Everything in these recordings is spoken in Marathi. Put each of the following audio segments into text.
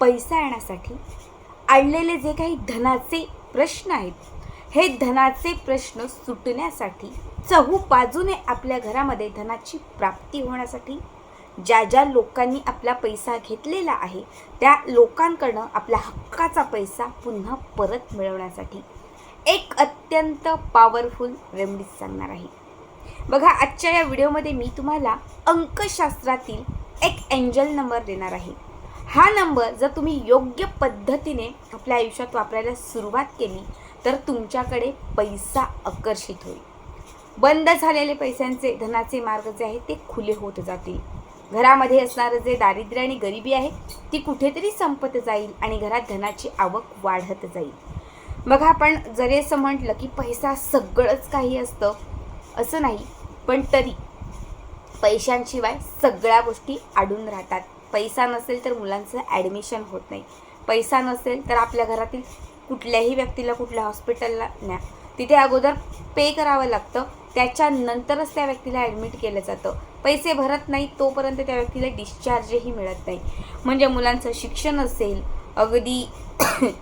पैसा येण्यासाठी आणलेले जे काही धनाचे प्रश्न आहेत हे धनाचे प्रश्न सुटण्यासाठी चहू बाजूने आपल्या घरामध्ये धनाची प्राप्ती होण्यासाठी ज्या ज्या लोकांनी आपला पैसा घेतलेला आहे त्या लोकांकडनं आपल्या हक्काचा पैसा पुन्हा परत मिळवण्यासाठी एक अत्यंत पॉवरफुल रेमडीज सांगणार आहे. बघा आजच्या या व्हिडिओमध्ये मी तुम्हाला अंकशास्त्रातील एक एंजल नंबर देणार आहे. हा नंबर जर तुम्ही योग्य पद्धतीने आपल्या आयुष्यात वापरायला सुरुवात केली तर तुमच्याकडे पैसा आकर्षित होईल. बंद झालेले पैशांचे धनाचे मार्ग जे आहेत ते खुले होत जातील. घरामध्ये असणारं जे दारिद्र्य आणि गरिबी आहे ती कुठेतरी संपत जाईल आणि घरात धनाची आवक वाढत जाईल. मग आपण जरी असं म्हटलं की पैसा सगळंच काही असतं असं नाही पण तरी पैशांशिवाय सगळ्या गोष्टी अडून राहतात. पैसा नसेल तर मुलांचं ॲडमिशन होत नाही. पैसा नसेल तर आपल्या घरातील कुठल्याही व्यक्तीला कुठल्या हॉस्पिटलला न्या तिथे अगोदर पे करावं लागतं. त्याच्यानंतरच त्या व्यक्तीला ॲडमिट केलं जातं. पैसे भरत नाही तोपर्यंत त्या व्यक्तीला डिस्चार्जही मिळत नाही. म्हणजे मुलांचं शिक्षण असेल अगदी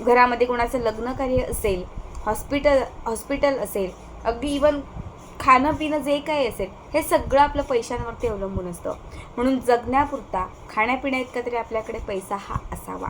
घरामध्ये कोणाचं लग्न कार्य असेल हॉस्पिटल हॉस्पिटल असेल अगदी इवन खाणं पिणं जे काही असेल हे सगळं आपलं पैशांवरती अवलंबून असतं. म्हणून जगण्यापुरता खाण्यापिण्या इतका तरी आपल्याकडे पैसा हा असावा.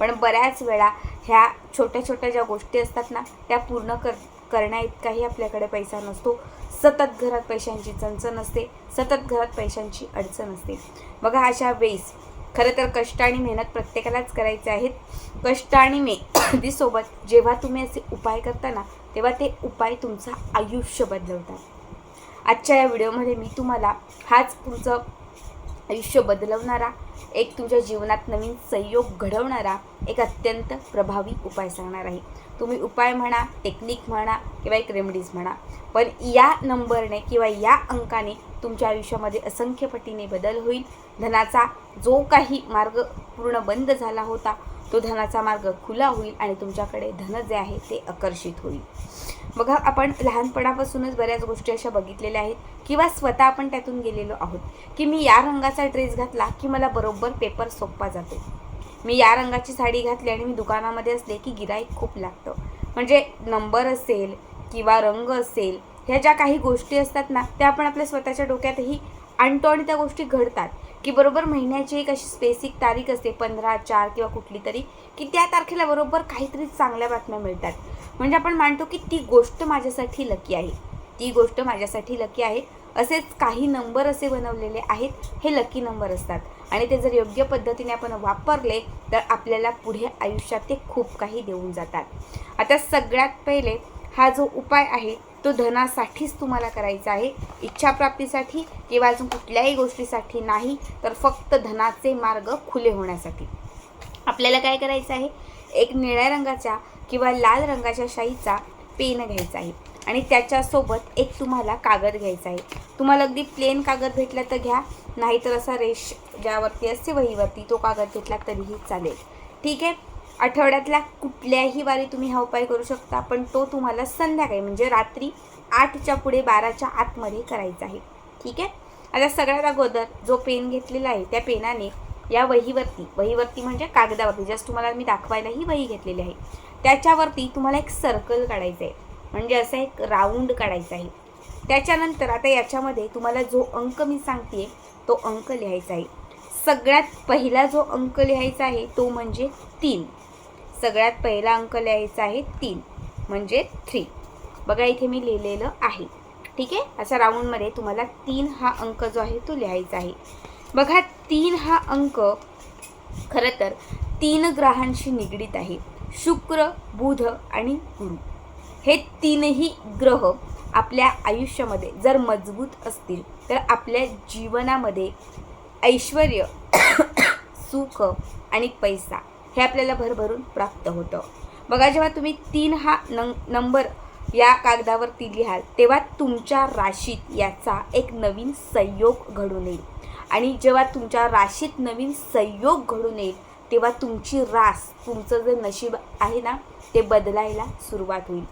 पण बऱ्याच वेळा ह्या छोट्या छोट्या ज्या गोष्टी असतात ना त्या पूर्ण कर करण्या इतकाही आपल्याकडे पैसा नसतो. सतत घरात पैशांची चणचण असते सतत घरात पैशांची अडचण असते. बघा अशा वेळेस खरं तर कष्ट आणि मेहनत प्रत्येकालाच करायचे आहेत. कष्ट आणि मेहनतीसोबत जेव्हा तुम्ही असे उपाय करता ना तेव्हा ते उपाय तुमचं आयुष्य बदलवतात. आजच्या या व्हिडिओमध्ये मी तुम्हाला हाच तुमचं आयुष्य बदलवणारा एक तुमच्या जीवनात नवीन संयोग घडवणारा एक अत्यंत प्रभावी उपाय सांगणार आहे. तुम्ही उपाय म्हणा टेक्निक म्हणा किंवा एक रेमडीज म्हणा पण या नंबरने किंवा या अंकाने तुमच्या आयुष्यामध्ये असंख्य पटीने बदल होईल. धनाचा जो काही मार्ग पूर्ण बंद झाला होता तो धनाचा मार्ग खुला होईल आणि तुमच्याकडे धन जे आहे ते आकर्षित होईल. बघा आपण लहानपणापासूनच बऱ्याच गोष्टी अशा बघितलेल्या आहेत. किंवा स्वतः आपण त्यातून गेलेलो आहोत. की मी या रंगाचा ड्रेस घातला की मला बरोबर पेपर सोपा जातो. मी या रंगाची साडी घातली आणि मी दुकानामध्ये असले की गिराईक खूप लागतं. म्हणजे नंबर असेल किंवा रंग असेल ह्या ज्या काही गोष्टी असतात ना त्या आपण आपल्या स्वतःच्या डोक्यातही आणतो आणि त्या गोष्टी घडतात. की बरोबर महिन्याची एक अशी स्पेसिक तारीख असते पंधरा चार किंवा कुठली तरी की त्या तारखेला बरोबर काहीतरी चांगल्या बातम्या मिळतात. म्हणजे आपण मानतो की ती गोष्ट माझ्यासाठी लकी आहे. ती गोष्ट माझ्यासाठी लकी आहे. असेच काही नंबर असे बनवलेले आहेत हे लकी नंबर असतात. आणि ते जर योग्य पद्धतीने आपण वापरले तर आपल्याला पुढे आयुष्यात ते खूप काही देऊन जातात. आता सगळ्यात पहिले हा जो उपाय आहे तो धनासाठीच तुम्हाला करायचा आहे. इच्छाप्राप्तीसाठी किंवा अजून कुठल्याही गोष्टीसाठी नाही तर फक्त धनाचे मार्ग खुले होण्यासाठी. आपल्याला काय करायचं आहे? एक निळ्या रंगाच्या किंवा लाल रंगाच्या शाईचा पेन घ्यायचा आहे. आणि त्याच्यासोबत एक तुम्हाला कागद घ्यायचा आहे. तुम्हाला अगदी प्लेन कागद भेटला तर घ्या नाहीतर असा रेश ज्यावरती असते वहीवरती तो कागद घेतला तरीही चालेल. ठीक आहे? आठवड्यातल्या कुठल्याही वारी तुम्ही हा उपाय करू शकता पण तो तुम्हाला संध्याकाळी म्हणजे रात्री आठच्या पुढे बाराच्या आतमध्ये करायचा आहे. ठीक आहे? आता सगळ्यात अगोदर जो पेन घेतलेला आहे त्या पेनाने या वहीवरती वहीवरती म्हणजे कागदावरती जस्ट तुम्हाला मी दाखवायला ही वही घेतलेली आहे. त्याच्यावरती तुम्हाला एक सर्कल काढायचं आहे. म्हणजे असं एक राऊंड काढायचा आहे. त्याच्यानंतर आता याच्यामध्ये तुम्हाला जो अंक मी सांगते तो अंक लिहायचा आहे. सगळ्यात पहिला जो अंक लिहायचा आहे तो म्हणजे तीन. सगळ्यात पहिला अंक लिहायचा आहे तीन म्हणजे थ्री बघा इथे मी लिहिलेलं आहे. ठीक आहे? अशा राऊंडमध्ये तुम्हाला तीन हा अंक जो आहे तो लिहायचा आहे. बघा तीन हा अंक खरं तर तीन ग्रहांशी निगडीत आहे. शुक्र बुध आणि गुरु. हे तीनही ग्रह आपल्या आयुष्यामध्ये जर मजबूत असतील तर आपल्या जीवनामध्ये ऐश्वर सुख आणि पैसा हे आपल्याला भरभरून प्राप्त होतं. बघा जेव्हा तुम्ही तीन हा नं नंबर या कागदावरती लिहाल तेव्हा तुमच्या राशीत याचा एक नवीन संयोग घडून येईल. आणि जेव्हा तुमच्या राशीत नवीन संयोग घडून येईल तेव्हा तुमची रास तुमचं जे नशीब आहे ना ते बदलायला सुरुवात होईल.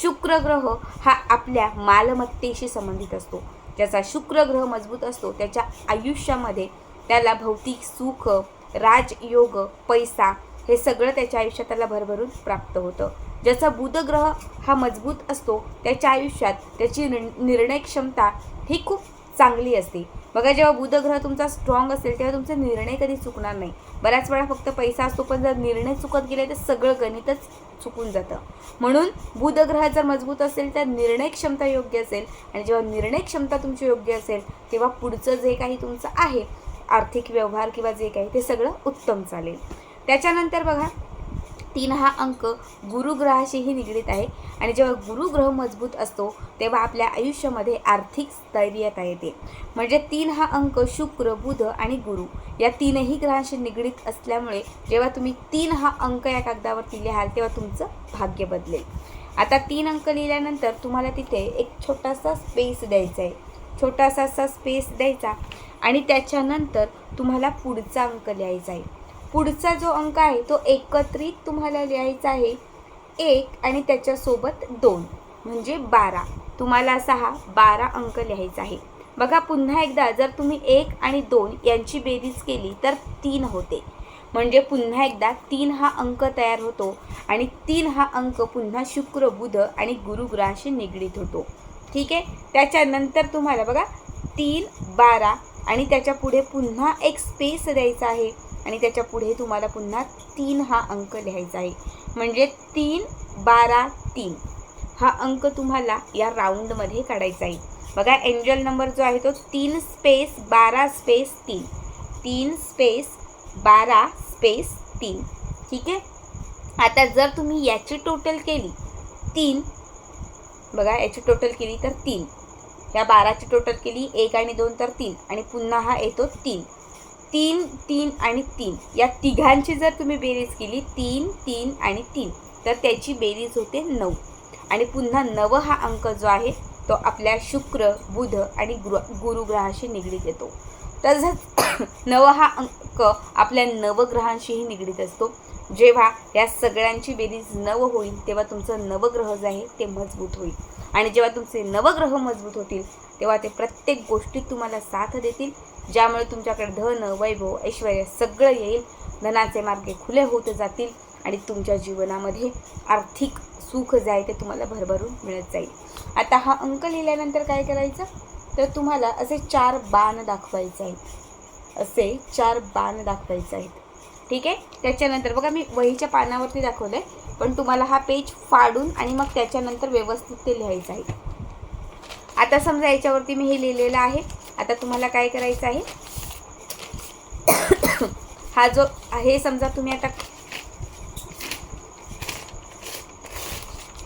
शुक्र ग्रह हा आपल्या मालमत्तेशी संबंधित असतो. ज्याचा शुक्र ग्रह मजबूत असतो त्याच्या आयुष्यामध्ये त्याला भौतिक सुख राजयोग पैसा हे सगळं त्याच्या आयुष्यात त्याला भरभरून प्राप्त होतं. ज्याचा बुध ग्रह हा मजबूत असतो त्याच्या आयुष्यात त्याची निर्णय क्षमता ही खूप चांगली असते. बघा जेव्हा बुधग्रह तुमचा स्ट्रॉंग असेल तेव्हा तुमचे निर्णय कधी चुकणार नाही. बऱ्याच वेळा फक्त पैसा असतो पण जर निर्णय चुकत गेले तर सगळं गणितच चुकून जातं. म्हणून बुधग्रह जर मजबूत असेल तर निर्णय क्षमता योग्य असेल. आणि जेव्हा निर्णय क्षमता तुमची योग्य असेल तेव्हा पुढचं जे काही तुमचं आहे आर्थिक व्यवहार किंवा जे काही ते सगळं उत्तम चालेल. त्याच्यानंतर बघा तीन हा अंक गुरुग्रहाशीही निगडीत आहे. आणि जेव्हा गुरुग्रह मजबूत असतो तेव्हा आपल्या आयुष्यामध्ये आर्थिक स्थैर्यता येते. म्हणजे तीन हा अंक शुक्र बुध आणि गुरु या तीनही ग्रहांशी निगडीत असल्यामुळे जेव्हा तुम्ही तीन हा अंक या कागदावरती लिहाल तेव्हा तुमचं भाग्य बदलेल. आता तीन अंक लिहिल्यानंतर तुम्हाला तिथे एक छोटासा स्पेस द्यायचा आहे छोटासा असा स्पेस द्यायचा आणि त्याच्यानंतर तुम्हाला पुढचा अंक लिहायचा आहे पुढचा जो अंक आहे तो एकत्रित तुम्हाला लिहायचा आहे. एक आणि त्याच्यासोबत दोन म्हणजे बारा. तुम्हाला असा हा बारा अंक लिहायचा आहे. बघा पुन्हा एकदा जर तुम्ही एक आणि दोन यांची बेरीज केली तर तीन होते. म्हणजे पुन्हा एकदा तीन हा अंक तयार होतो आणि तीन हा अंक पुन्हा शुक्र बुध आणि गुरुग्रहाशी निगडीत होतो. ठीक आहे? त्याच्यानंतर तुम्हाला बघा तीन बारा आणि त्याच्या पुढे पुन्हा एक स्पेस द्यायचा आहे. आणि त्याच्या पुढे तुम्हाला पुन्हा तीन हा अंक लिहायचा आहे. म्हणजे तीन बारा तीन. हा अंक तुम्हाला या राऊंडमध्ये काढायचा आहे. बघा एंजल नंबर जो आहे तो तीन स्पेस बारा स्पेस तीन. तीन स्पेस बारा स्पेस तीन. ठीक आहे? आता जर तुम्ही याची टोटल केली तीन. बघा याची टोटल केली तर तीन. या बाराची टोटल केली एक आणि दोन तर तीन. आणि पुन्हा हा येतो तीन. तीन तीन आणि तीन. या तिघांची जर तुम्ही बेरीज केली तीन तीन आणि तीन तर त्याची बेरीज होते नऊ. आणि पुन्हा नव हा अंक जो आहे तो आपल्या शुक्र बुध आणि गुरु गुरुग्रहाशी निगडीत येतो. तसंच नव हा अंक आपल्या नवग्रहांशीही निगडीत असतो. जेव्हा या सगळ्यांची बेरीज नव होईल तेव्हा तुमचं नवग्रह जे आहे ते मजबूत होईल. आणि जेव्हा तुमचे नवग्रह मजबूत होतील तेव्हा ते प्रत्येक गोष्टीत तुम्हाला साथ देतील ज्यामुळे तुमच्याकडे धन वैभव ऐश्वर सगळं येईल. धनाचे मार्गे खुले होत जातील आणि तुमच्या जीवनामध्ये आर्थिक सुख जे आहे ते तुम्हाला भरभरून मिळत जाईल. आता हा अंक लिहिल्यानंतर काय करायचं? तर तुम्हाला असे चार बाण दाखवायचे आहेत. असे चार बाण दाखवायचे आहेत. ठीक आहे? त्याच्यानंतर बघा मी वहीच्या पानावरती दाखवलं आहे पण तुम्हाला हा पेज फाडून आणि मग त्याच्यानंतर व्यवस्थित ते लिहायचं आहे. आता समजा याच्यावरती मी हे लिहिलेलं आहे. आता तुम्हाला काय करायचं आहे? हा जो हे समजा तुम्ही आता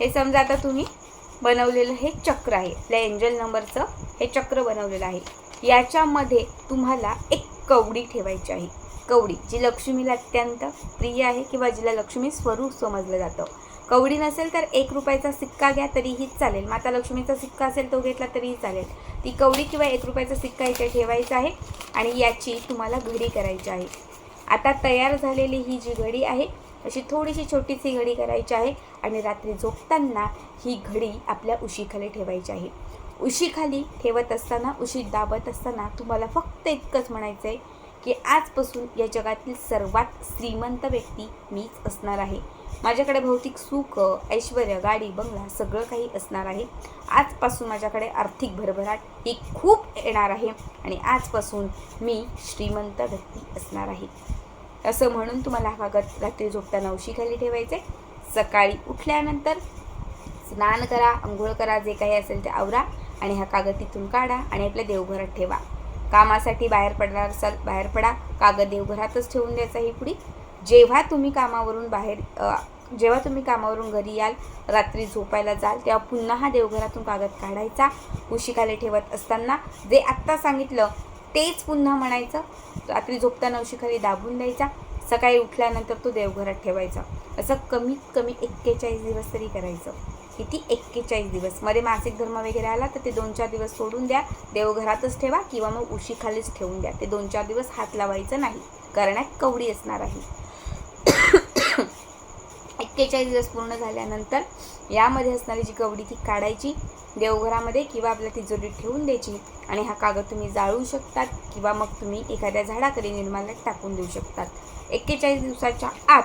हे समजा आता तुम्ही बनवलेलं हे चक्र आहे. आपल्या एंजल नंबरचं हे चक्र बनवलेलं आहे. याच्यामध्ये तुम्हाला एक कवडी ठेवायची आहे. कवडी जी लक्ष्मीला अत्यंत प्रिय आहे किंवा जिला लक्ष्मी स्वरूप समजलं जातं. कवडी नसेल तर एक रुपयाचा सिक्का घ्या तरीही चालेल. माता लक्ष्मीचा सिक्का असेल तो घेतला तरीही चालेल. ती कवडी किंवा एक रुपयाचा सिक्का इथे ठेवायचा आहे आणि याची तुम्हाला घडी करायची आहे. आता तयार झालेली ही जी घडी आहे अशी थोडीशी छोटीशी घडी करायची आहे आणि रात्री झोपताना ही घडी आपल्या उशीखाली ठेवायची आहे. उशीखाली ठेवत असताना उशी दाबत असताना तुम्हाला फक्त इतकंच म्हणायचं आहे की आजपासून या जगातील सर्वात श्रीमंत व्यक्ती मीच असणार आहे. माझ्याकडे भौतिक सुख ऐश्वर गाडी बंगला सगळं काही असणार आहे. आजपासून माझ्याकडे आर्थिक भरभराट ही खूप येणार आहे आणि आजपासून मी श्रीमंत व्यक्ती असणार आहे. असं म्हणून तुम्हाला हा कागद रात्री झोपताना उशीखाली ठेवायचे सकाळी उठल्यानंतर स्नान करा आंघोळ करा जे काही असेल ते आवरा आणि हा कागद तिथून काढा आणि आपल्या देवघरात ठेवा. कामासाठी बाहेर पडणार असाल बाहेर पडा. कागद देवघरातच ठेवून द्यायचा ही पुढी. जेव्हा तुम्ही कामावरून बाहेर जेव्हा तुम्ही कामावरून घरी याल रात्री झोपायला जाल तेव्हा पुन्हा हा देवघरातून कागद काढायचा. उशीखाली ठेवत असताना जे आत्ता सांगितलं तेच पुन्हा म्हणायचं. रात्री झोपताना उशीखाली दाबून द्यायचा. सकाळी उठल्यानंतर तो देवघरात ठेवायचा. असं कमीत कमी एक्केचाळीस दिवस तरी करायचं. किती एक्केचाळीस दिवस. मध्ये मासिक धर्म वगैरे आला तर ते दोन चार दिवस सोडून द्या देवघरातच ठेवा किंवा मग उशीखालीच ठेवून द्या. ते दोन चार दिवस हात लावायचं नाही करण्यात कवडी असणार आहे. एक्केचाळीस दिवस पूर्ण झाल्यानंतर यामध्ये असणारी जी कवडी ती काढायची देवघरामध्ये किंवा आपल्या तिजोरीत ठेवून द्यायची आणि हा कागद तुम्ही जाळू शकतात किंवा मग तुम्ही एखाद्या झाडाकडे निर्माल्यात टाकून देऊ शकतात. एक्केचाळीस दिवसाच्या आत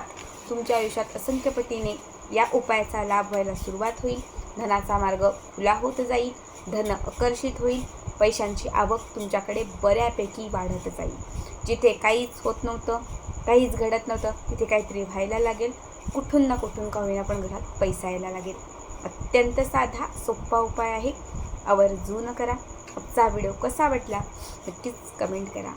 तुमच्या आयुष्यात असंख्य पटीने या उपायाचा लाभ व्हायला सुरुवात होईल. धनाचा मार्ग खुला होत जाईल. धन आकर्षित होईल. पैशांची आवक तुमच्याकडे बऱ्यापैकी वाढत जाईल. जिथे काहीच होत नव्हतं काहीच घडत नव्हतं तिथे काहीतरी व्हायला लागेल. कुठून ना कुठून का होईना पण घरात पैसा यायला लागेल. अत्यंत साधा सोपा उपाय आहे. आवर्जून करा. आजचा व्हिडिओ कसा वाटला नक्कीच कमेंट करा.